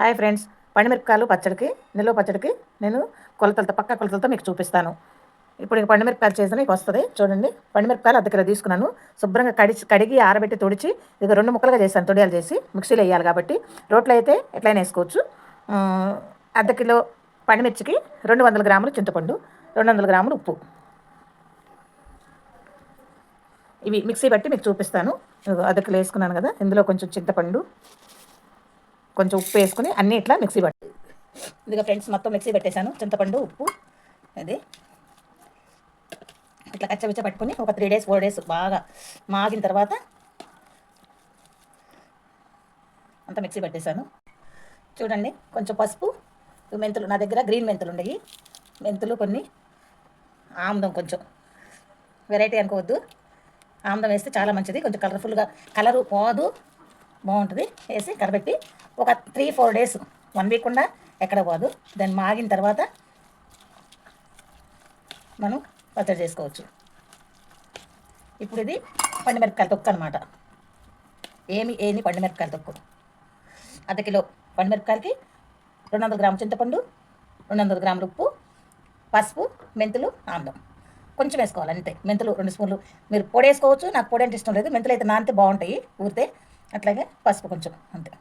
Hi friends. పండుమిరపకాయలు పచ్చడికి నిల్వ పచ్చడికి నేను కొలతలతో పక్క కొలతలతో మీకు చూపిస్తాను. ఇప్పుడు ఇక పండుమిరపకాయలు చేసిన మీకు వస్తుంది. చూడండి. పండుమిరపకాయలు అర్ధ కిలో తీసుకున్నాను. శుభ్రంగా కడిచి కడిగి ఆరబెట్టి తుడిచి ఇక రెండు ముక్కలుగా చేశాను. తొడియాలు చేసి మిక్సీలో వేయాలి కాబట్టి. రోట్లో అయితే ఎట్లయినా వేసుకోవచ్చు. అర్ధ కిలో పండుమిర్చికి రెండు వందల గ్రాములు చింతపండు రెండు వందల గ్రాములు ఉప్పు. ఇవి మిక్సీ బట్టి మీకు చూపిస్తాను. ఇదిగో అర్ధ కిలో వేసుకున్నాను కదా. ఇందులో కొంచెం చింతపండు కొంచెం ఉప్పు వేసుకుని అన్నీ ఇట్లా మిక్సీ పట్టి. ఇదిగా ఫ్రెండ్స్ మొత్తం మిక్సీ పెట్టేశాను. చింతపండు ఉప్పు అది. ఇట్లా కచ్చబిచ్చ పట్టుకుని ఒక త్రీ డేస్ ఫోర్ డేస్ బాగా మాగిన తర్వాత అంతా మిక్సీ పెట్టేశాను. చూడండి కొంచెం పసుపు మెంతులు నా దగ్గర గ్రీన్ మెంతులు ఉండయి మెంతులు కొన్ని ఆముదం కొంచెం. వెరైటీ అనుకోవద్దు. ఆముదం వేస్తే చాలా మంచిది. కొంచెం కలర్ఫుల్గా కలరు పోదు బాగుంటుంది. వేసి కరబెట్టి ఒక three four days one week కూడా ఎక్కడ పోదు. దాన్ని మాగిన తర్వాత మనం పచ్చడి చేసుకోవచ్చు. ఇప్పుడు ఇది పండుమిరపకాయల తొక్కు అనమాట ఏమి ఏమి పండుమిరపకాయల తొక్కు? అర్ధ కిలో పండుమిరపకాయలకి రెండు వందల గ్రాముల చింతపండు రెండు వందల గ్రాముల ఉప్పు పసుపు మెంతులు ఆమ్లం. కొంచెం వేసుకోవాలి అంతే. మెంతులు రెండు స్పూన్లు. మీరు పొడి వేసుకోవచ్చు. నాకు పొడి అంటే ఇష్టం లేదు. మెంతులు అయితే నానితే బాగుంటాయి ఊరితే. అట్లాగే పసుపు కొంచెం అంతే.